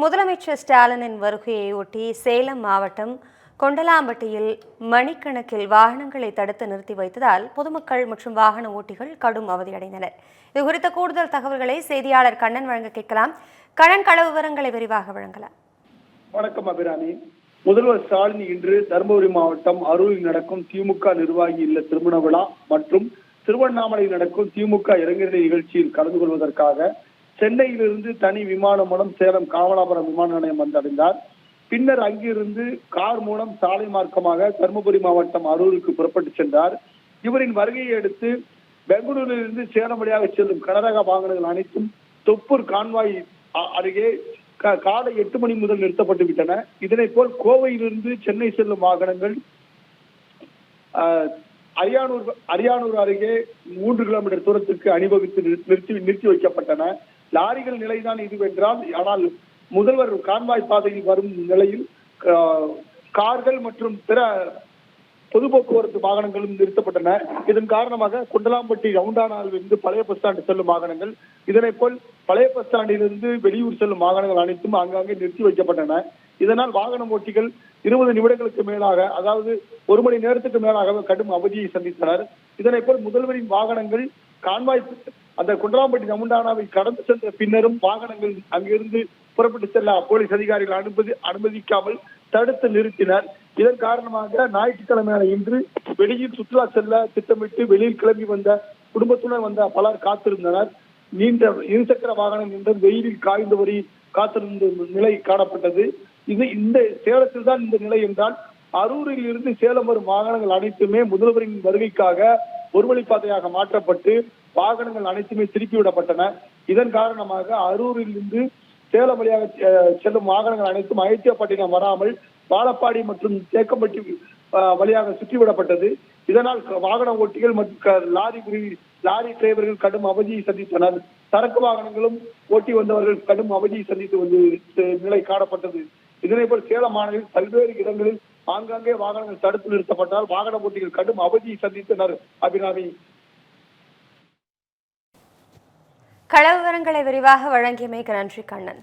முதலமைச்சர் ஸ்டாலினின் வருகையை ஒட்டி சேலம் மாவட்டம் கொண்டலாம்பட்டியில் மணிக்கணக்கில் வாகனங்களை தடுத்து நிறுத்தி வைத்ததால் பொதுமக்கள் மற்றும் வாகன ஓட்டிகள் கடும் அவதியடைந்தனர். இது குறித்த கூடுதல் தகவல்களை செய்தியாளர் கண்ணன் வழங்க கேட்கலாம். கண்ணன் கள விவரங்களை விரிவாக வழங்கலாம். வணக்கம் அபிராமி. முதல்வர் ஸ்டாலின் இன்று தருமபுரி மாவட்டம் அரூரில் நடக்கும் திமுக நிர்வாகி இல்ல திருமண விழா மற்றும் திருவண்ணாமலையில் நடக்கும் திமுக இளைஞரணி நிகழ்ச்சியில் கலந்து கொள்வதற்காக சென்னையிலிருந்து தனி விமானம் மூலம் சேலம் காமலாபுரம் விமான நிலையம் வந்தடைந்தார் பின்னர் அங்கிருந்து கார் மூலம் சாலை மார்க்கமாக தருமபுரி மாவட்டம் அரூருக்கு புறப்பட்டு சென்றார். இவரின் வருகையை அடுத்து பெங்களூரிலிருந்து சேலம் வழியாக செல்லும் கனரக வாகனங்கள் அனைத்தும் தொப்பூர் கான்வாய் அருகே காலை எட்டு மணி முதல் நிறுத்தப்பட்டு விட்டன. இதனை போல் கோவையிலிருந்து சென்னை செல்லும் வாகனங்கள் அரியானூர் அரியானூர் அருகே மூன்று கிலோமீட்டர் தூரத்திற்கு அணிவகுத்து நிறு- நிறுத்தி நிறுத்தி வைக்கப்பட்டன. லாரிகள் நிலைதான் இதுவென்றால் ஆனால் முதல்வர் கான்வாய் பாதையில் வரும் நிலையில் கார்கள் மற்றும் பிற பொது போக்குவரத்து வாகனங்களும் நிறுத்தப்பட்டன. இதன் காரணமாக குண்டலாம்பட்டி ரவுண்டானாவிலிருந்து பழைய பஸ் ஸ்டாண்டு செல்லும் வாகனங்கள் இதனை போல் பழைய பஸ் ஸ்டாண்டிலிருந்து வெளியூர் செல்லும் வாகனங்கள் அனைத்தும் ஆங்காங்கே நிறுத்தி வைக்கப்பட்டன. இதனால் வாகன ஓட்டிகள் இருபது நிமிடங்களுக்கு மேலாக அதாவது ஒரு மணி நேரத்துக்கு மேலாக கடும் அவதியை சந்தித்தனர். இதனை போல் முதல்வரின் வாகனங்கள் கான்வாய் அந்த குண்டலாம்பட்டி நமுண்டானாவை கடந்து சென்ற பின்னரும் வாகனங்கள் அங்கிருந்து புறப்பட்டு செல்ல போலீஸ் அதிகாரிகள் அனுமதி அனுமதிக்காமல் தடுத்து நிறுத்தினர். இதன் காரணமாக ஞாயிற்றுக்கிழமையான இன்று வெளியில் சுற்றுலா செல்ல திட்டமிட்டு வெளியில் கிளம்பி வந்த குடும்பத்துடன் வந்த பலர் காத்திருந்தனர். நீண்ட இருசக்கர வாகனம் நின்று வெயிலில் காய்ந்த வரி காத்திருந்த நிலை காணப்பட்டது. இது இந்த சேலத்தில் தான் இந்த நிலை என்றால் அரூரில் இருந்து சேலம் வரும் வாகனங்கள் அனைத்துமே முதல்வரின் வருகைக்காக ஒருவழிப்பாதையாக மாற்றப்பட்டு வாகனங்கள் அனைத்துமே திருப்பி விடப்பட்டன. இதன் காரணமாக அரூரில் இருந்து சேலம் வழியாக செல்லும் வாகனங்கள் அனைத்தும் அயோத்தியாப்பட்டினம் வராமல் வாழப்பாடி மற்றும் தேக்கம்பட்டி வழியாக சுற்றிவிடப்பட்டது. இதனால் க- வாகன ஓட்டிகள் மற்றும் க- லாரி லாரி டிரைவர்கள் கடும் அவதியை சந்தித்தனர். சரக்கு வாகனங்களும் ஓட்டி வந்தவர்கள் கடும் அவதியை சந்தித்து வந்து நிலை காணப்பட்டது. இதனை போல் சேலம் மாநிலத்தில் பல்வேறு இடங்களில் ஆங்காங்கே வாகனங்கள் தடுத்து நிறுத்தப்பட்டால் வாகன ஓட்டிகள் கடும் அவதியை சந்தித்தனர் அபிராமி. கள விவரங்களை விரிவாக வழங்கியமைக்கு நன்றி Kannan.